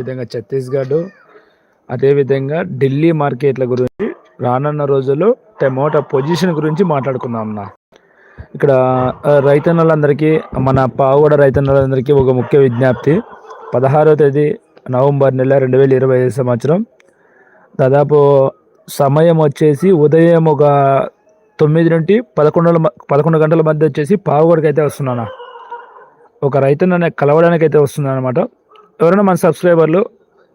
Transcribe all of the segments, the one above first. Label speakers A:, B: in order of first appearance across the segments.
A: విధంగా ఛత్తీస్గఢ్ అదేవిధంగా ఢిల్లీ మార్కెట్ల గురించి రానున్న రోజుల్లో టమోటా పొజిషన్ గురించి మాట్లాడుకుందాం అన్న. ఇక్కడ రైతన్నలందరికీ మన పావుగడ రైతన్నలందరికీ ఒక ముఖ్య విజ్ఞప్తి. పదహారవ తేదీ నవంబర్ నెల రెండు వేల ఇరవై ఐదు సంవత్సరం. దాదాపు సమయం వచ్చేసి ఉదయం ఒక తొమ్మిది నుండి పదకొండు పదకొండు గంటల మధ్య వచ్చేసి పావుగడకైతే అయితే వస్తున్నాను. ఒక రైతుని కలవడానికి అయితే వస్తున్నాను అనమాట ఎవరైనా మన సబ్స్క్రైబర్లు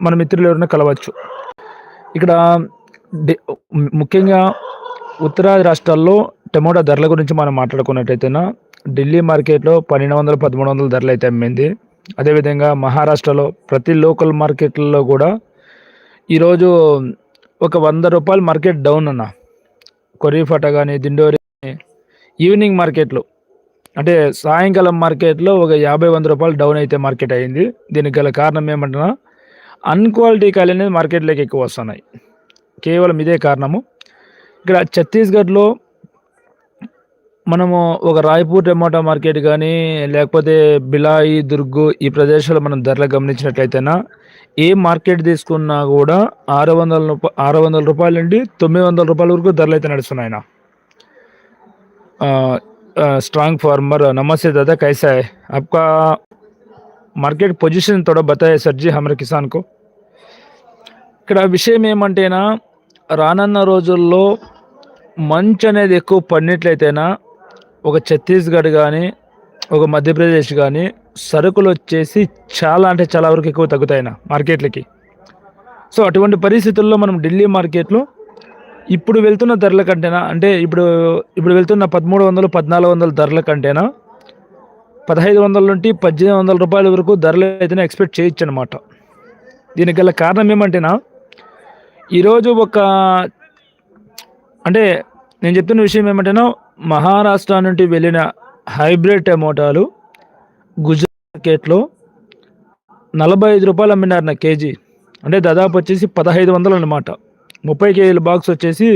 A: మన మిత్రులు ఎవరైనా కలవచ్చు. ఇక్కడ ముఖ్యంగా ఉత్తరాది రాష్ట్రాల్లో టమోటా ధరల గురించి మనం మాట్లాడుకున్నట్టయితేనా ఢిల్లీ మార్కెట్లో పన్నెండు వందల పదమూడు వందల ధరలు అయితే అమ్మింది. అదేవిధంగా మహారాష్ట్రలో ప్రతి లోకల్ మార్కెట్లలో కూడా ఈరోజు ఒక వంద రూపాయలు మార్కెట్ డౌన్ అన్న. కొరీఫట కానీ దిండోరి ఈవినింగ్ మార్కెట్లు అంటే సాయంకాలం మార్కెట్లో ఒక యాభై వంద రూపాయలు డౌన్ అయితే మార్కెట్ అయింది. దీనికి గల కారణం ఏమంటున్నా? అన్క్వాలిటీ కాయలు అనేది మార్కెట్లోకి ఎక్కువ వస్తున్నాయి. కేవలం ఇదే కారణము. ఇక్కడ ఛత్తీస్గఢ్లో మనము ఒక రాయ్పూర్ టమాటా మార్కెట్ కానీ లేకపోతే బిలాయి దుర్గు ఈ ప్రదేశాలు మనం ధరలు గమనించినట్లయితేనా ఏ మార్కెట్ తీసుకున్నా కూడా ఆరు వందల రూపాయ ఆరు వందల రూపాయల నుండి తొమ్మిది వందల రూపాయల వరకు ధరలు అయితే నడుస్తున్నాయి स्ट्रांग फार्मर नमस्ते दादा कैसा है आपका మార్కెట్ పొజిషన్ थोड़ा बताए सर जी हमारे किसान को ఇక్కడ విషయం ఏమంటేనా రానున్న రోజుల్లో మంచు అనేది ఎక్కువ పడినట్లయితేనా ఒక ఛత్తీస్గఢ్ కానీ ఒక మధ్యప్రదేశ్ కానీ సరుకులు వచ్చేసి చాలా అంటే చాలా వరకు ఎక్కువ తగ్గుతాయినా మార్కెట్లకి సో అటువంటి పరిస్థితుల్లో మనం ఢిల్లీ మార్కెట్లో ఇప్పుడు వెళ్తున్న ధరల కంటేనా? అంటే ఇప్పుడు ఇప్పుడు వెళ్తున్న పదమూడు వందలు పద్నాలుగు వందల ధరల కంటేనా? పదహైదు వందల నుండి పద్దెనిమిది వందల రూపాయల వరకు ధరలు అయితేనే ఎక్స్పెక్ట్ చేయొచ్చు అనమాట దీనికి గల కారణం ఏమంటేనా? ఈరోజు ఒక అంటే నేను చెప్తున్న విషయం ఏమంటేనా? మహారాష్ట్ర నుండి వెళ్ళిన హైబ్రిడ్ టమోటాలు గుజరాత్ మార్కెట్లో నలభై ఐదు రూపాయలు అమ్మినారు నా కేజీ. అంటే దాదాపు వచ్చేసి పదహైదు వందలు అన్నమాట. ముప్పై కేజీల బాక్స్ వచ్చేసి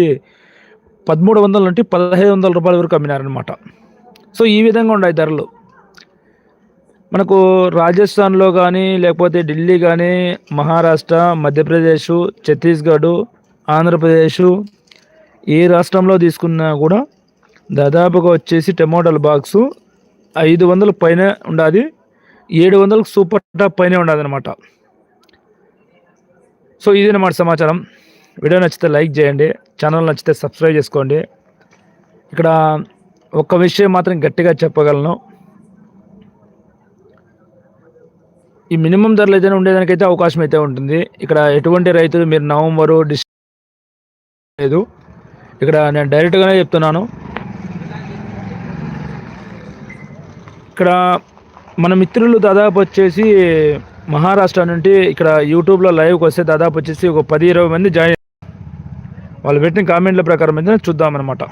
A: పదమూడు వందల నుండి పదహైదు వందల రూపాయల వరకు అమ్మినారనమాట సో ఈ విధంగా ఉన్నాయి ధరలు. మనకు రాజస్థాన్లో కానీ లేకపోతే ఢిల్లీ కానీ మహారాష్ట్ర మధ్యప్రదేశ్ ఛత్తీస్గఢ్ ఆంధ్రప్రదేశ్ ఏ రాష్ట్రంలో తీసుకున్నా కూడా దాదాపుగా వచ్చేసి టమోటాల బాక్సు ఐదు వందల పైన ఉండాది. ఏడు వందలకు సూపర్ టాప్ పైనే ఉండాలన్నమాట సో ఇది అన్నమాట సమాచారం. వీడియో నచ్చితే లైక్ చేయండి ఛానల్ నచ్చితే సబ్స్క్రైబ్ చేసుకోండి. ఇక్కడ ఒక్క విషయం మాత్రం గట్టిగా చెప్పగలను. ఈ మినిమం ధరలు అయితే ఉండేదానికైతే అవకాశం అయితే ఉంటుంది. ఇక్కడ ఎటువంటి రైతులు మీరు నవంబరు డిస్ లేదు. ఇక్కడ నేను డైరెక్ట్గానే చెప్తున్నాను. ఇక్కడ మన మిత్రులు దాదాపు వచ్చేసి మహారాష్ట్ర నుండి ఇక్కడ యూట్యూబ్లో లైవ్కి వస్తే దాదాపు వచ్చేసి ఒక పది ఇరవై మంది జాయిన్ వాళ్ళు పెట్టిన కామెంట్ల ప్రకారం అయితే చూద్దామన్నమాట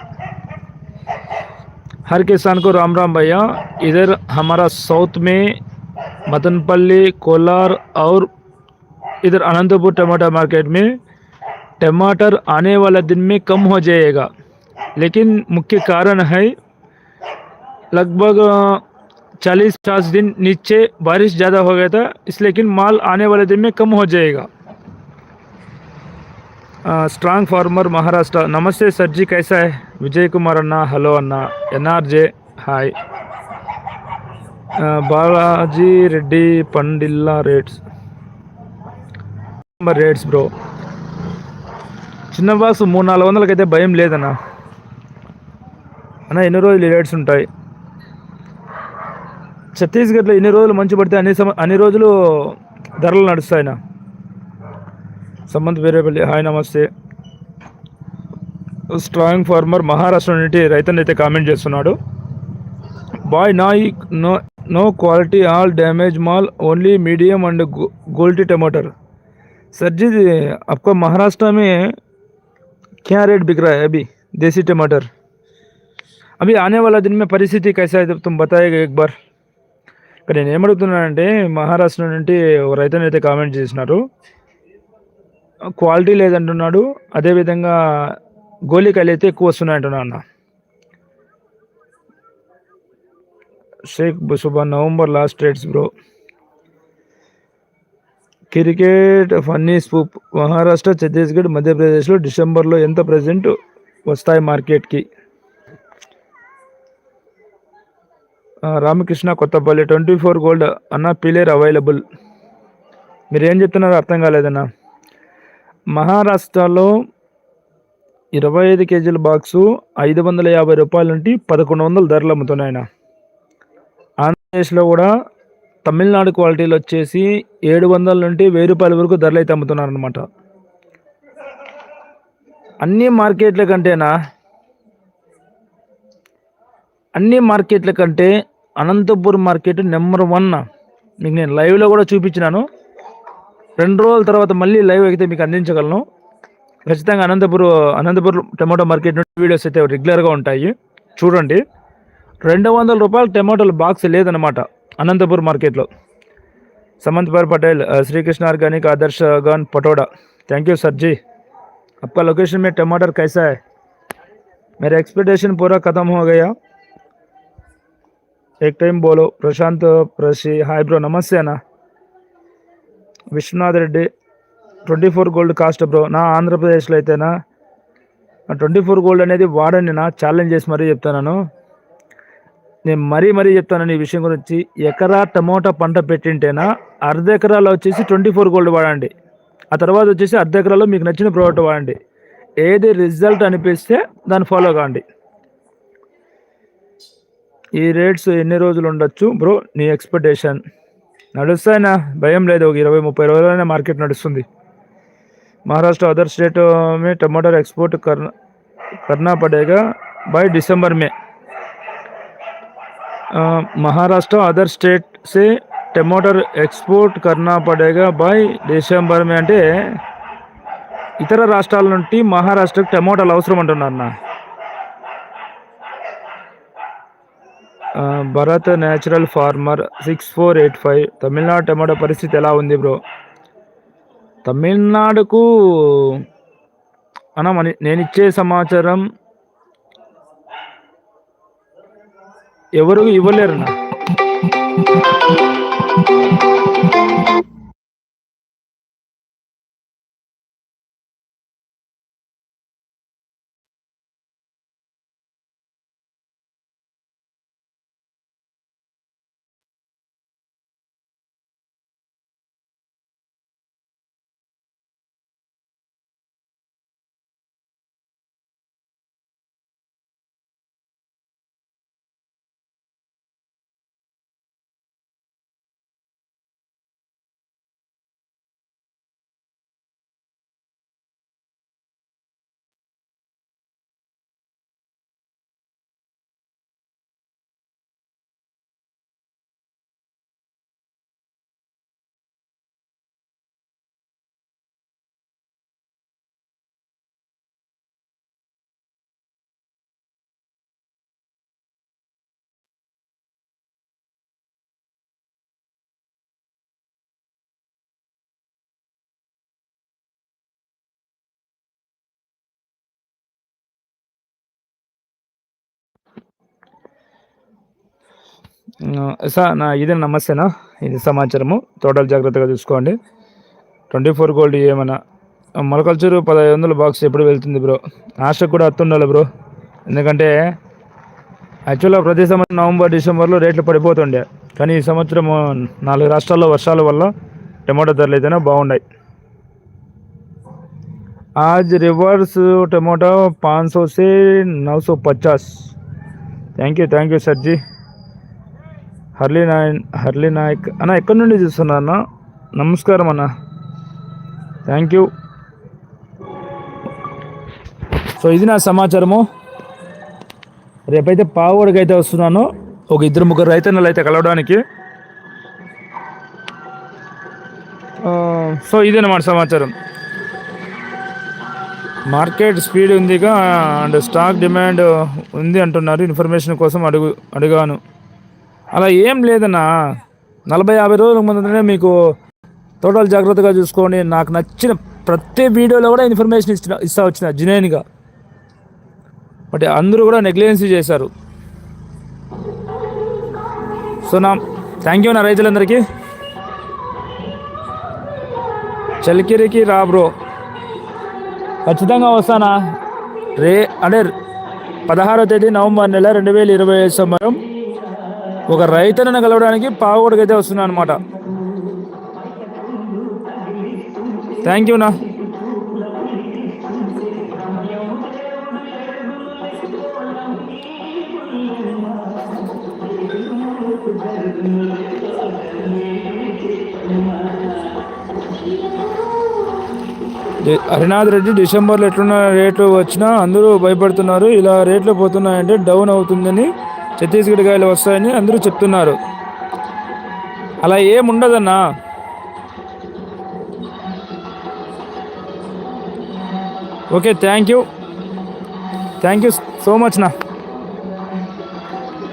A: हर किसान को राम राम भैया इधर हमारा साउथ में मदनपल्ली कोलार और इधर अनंतपुर टमाटर मार्केट में टमाटर आने वाला दिन में कम हो जाएगा लेकिन मुख्य कारण है लगभग चालीस पचास दिन नीचे बारिश ज़्यादा हो गया था इसलिए लेकिन माल आने वाले दिन में कम हो जाएगा స్ట్రాంగ్ ఫార్మర్ మహారాష్ట్ర నమస్తే సర్జీ కైసాయ్ విజయ్ కుమార్ అన్న హలో అన్న N R J hi Balaji Reddy పండిల్లా rates number rates bro చిన్న బాక్స్ మూడు నాలుగు వందలకైతే భయం లేదన్నా. అన్న ఎన్ని రోజులు రేట్స్ ఉంటాయి? ఛత్తీస్గఢ్లో ఎన్ని రోజులు మంచు పడితే అన్ని సమ అన్ని రోజులు ధరలు నడుస్తాయినా సంబంధ వేరేపల్లి హాయ్ నమస్తే. స్ట్రాంగ్ ఫార్మర్ మహారాష్ట్ర నుండి రైతన్ అయితే కామెంట్ చేస్తున్నాడు. బాయ్ నా ఈ no no quality all damage mall only medium and గోల్టీ టమాటర్. సర్జీ जी आपका महाराष्ट्र में क्या रेट बिक అభి? దేశీ టమాటర్. అభి ఆనే వాళ్ళ దీని మే పరిస్థితి కైసా అయితే తుమ్ బతాయేగా ఎక్ బార్. ఇక్కడ నేను ఏమడుగుతున్నానంటే మహారాష్ట్ర నుండి రైతు అయితే కామెంట్ చేసినారు. క్వాలిటీ లేదంటున్నాడు. అదేవిధంగా గోళీకాయలు అయితే ఎక్కువ వస్తున్నాయి అంటున్నా అన్న. Sheikh బుసుబా November last rates bro. Cricket funny స్పూప్. Maharashtra Chhattisgarh మధ్యప్రదేశ్లో డిసెంబర్లో ఎంత ప్రజెంట్ వస్తాయి మార్కెట్కి? Ramakrishna Kothapalli twenty four gold. అన్న పిలేర్ అవైలబుల్ మీరు ఏం చెప్తున్నారో అర్థం కాలేదన్నా. మహారాష్ట్రలో ఇరవై ఐదు కేజీల బాక్సు ఐదు వందల యాభై రూపాయల నుండి పదకొండు వందల ధరలు అమ్ముతున్నాయి ఆంధ్రప్రదేశ్లో కూడా తమిళనాడు క్వాలిటీలు వచ్చేసి ఏడు వందల నుండి వెయ్యి రూపాయల వరకు ధరలు అయితే అమ్ముతున్నారు అనమాట అన్ని మార్కెట్ల కంటేనా? అన్ని మార్కెట్ల కంటే అనంతపూర్ మార్కెట్ నెంబర్ వన్. మీకు నేను లైవ్లో కూడా చూపించినాను. రెండు రోజుల తర్వాత మళ్ళీ లైవ్ అయితే మీకు అందించగలను. ఖచ్చితంగా అనంతపూర్ అనంతపూర్ టమాటో మార్కెట్ నుండి వీడియోస్ అయితే రెగ్యులర్గా ఉంటాయి. చూడండి. రెండు వందల రూపాయల టమాటోలు బాక్స్ లేదనమాట అనంతపూర్ మార్కెట్లో. సమంత్పర్ పటేల్ శ్రీకృష్ణ ఆర్గానిక్ ఆదర్శ్ గాన్ పటోడా. థ్యాంక్ యూ సర్జీ అప్ప లొకేషన్ में टमाटर కైసా మీరు ఎక్స్పెక్టేషన్ పూరా కథం ख़त्म ఎక్ టైం బోలో ప్రశాంత్ बोलो హాయ్ బ్రో నమస్తే bro Vishwanath Reddy twenty four gold cost bro. నా ఆంధ్రప్రదేశ్లో అయితేనా? ట్వంటీ ఫోర్ గోల్డ్ అనేది వాడండి నా ఛాలెంజ్ చేసి మరీ చెప్తాను నేను. మరీ మరీ చెప్తాను ఈ విషయం గురించి. ఎకరా టమోటా పంట పెట్టింటేనా అర్ధ ఎకరాలో వచ్చేసి ట్వంటీ ఫోర్ గోల్డ్ వాడండి. ఆ తర్వాత వచ్చేసి అర్ధ ఎకరాలో మీకు నచ్చిన ప్రోడక్ట్ వాడండి. ఏది రిజల్ట్ అనిపిస్తే దాన్ని ఫాలో కాండి. ఈ రేట్స్ ఎన్ని రోజులు ఉండొచ్చు బ్రో? నీ ఎక్స్పెక్టేషన్. నడుస్తాయినా భయం లేదు ఒక ఇరవై ముప్పై రోజులైనా మార్కెట్ నడుస్తుంది महाराष्ट्र अदर स्टेट में टमाटर एक्सपोर्ट करना करना पड़ेगा बाय दिसंबर में अ, महाराष्ट्र अदर स्टेट से टमाटर एक्सपोर्ट करना पड़ेगा बाय డిసెంబర్ మే అంటే ఇతర రాష్ట్రాల నుండి మహారాష్ట్రకు టమోటాలు అవసరం అంటున్నారు నా Bharat natural farmer six four eight five. Tamil Nadu tomato పరిస్థితి ఎలా ఉంది బ్రో? తమిళనాడుకు అన్న అని నేను ఇచ్చే సమాచారం ఎవరు ఇవ్వలేరు నా సార్ నా ఇదే నమస్తేనా ఇది సమాచారము టోటల్ జాగ్రత్తగా చూసుకోండి ట్వంటీ ఫోర్ గోల్డ్ ఏమన్నా మొలకల్చూరు పదహైదు వందల బాక్స్ ఎప్పుడు వెళ్తుంది బ్రో ఆశకు కూడా అత్తుండాలి బ్రో ఎందుకంటే యాక్చువల్గా ప్రతి సంవత్సరం నవంబర్ డిసెంబర్లో రేట్లు పడిపోతుండే కానీ ఈ సంవత్సరం నాలుగు రాష్ట్రాల్లో వర్షాల వల్ల టమాటో ధరలు అయితేనే బాగున్నాయి आज रिवर्स टमाटो पाँच सौ से नौ सौ पचास thank you thank you sir ji Harley Nayan Harley Naik. అన్న ఎక్కడి నుండి చూస్తున్నా అన్న? నమస్కారం అన్న. థ్యాంక్ యూ సో ఇది నా సమాచారము. రేపైతే పావుడికి అయితే వస్తున్నాను. ఒక ఇద్దరు ముగ్గురు రైతన్నలు అయితే కలవడానికి. సో ఇదేనమాట సమాచారం. మార్కెట్ స్పీడ్ ఉందిగా అండ్ స్టాక్ డిమాండ్ ఉంది అంటున్నారు. ఇన్ఫర్మేషన్ కోసం అడుగు అడిగాను. అలా ఏం లేదన్నా. నలభై యాభై రోజుల ముందునే మీకు తోటలు జాగ్రత్తగా చూసుకోండి. నాకు నచ్చిన ప్రతి వీడియోలో కూడా ఇన్ఫర్మేషన్ ఇచ్చిన ఇస్తా వచ్చిన జినైన్గా బట్ అందరూ కూడా నెగ్లిజెన్సీ చేశారు. సో నా థ్యాంక్ యూ నా రైతులందరికీ. చలికిరికి రా బ్రో ఖచ్చితంగా వస్తానా. రే అంటే పదహారో తేదీ నవంబర్ నెల రెండు వేల ఇరవై ఐదు సంవత్సరం. ఒక రైతులను కలవడానికి పావుడికి అయితే వస్తున్నా అనమాట థ్యాంక్ యూ నా హరినాథ్ రెడ్డి డిసెంబర్లో ఎట్లున్న రేట్లు వచ్చినా అందరూ భయపడుతున్నారు. ఇలా రేట్లు పోతున్నాయంటే డౌన్ అవుతుందని ఛత్తీస్గఢ్ కాయలు వస్తాయని అందరూ చెప్తున్నారు. అలా ఏముండదన్నా? Okay thank you. Thank you so much నా